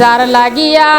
যার লাগিয়া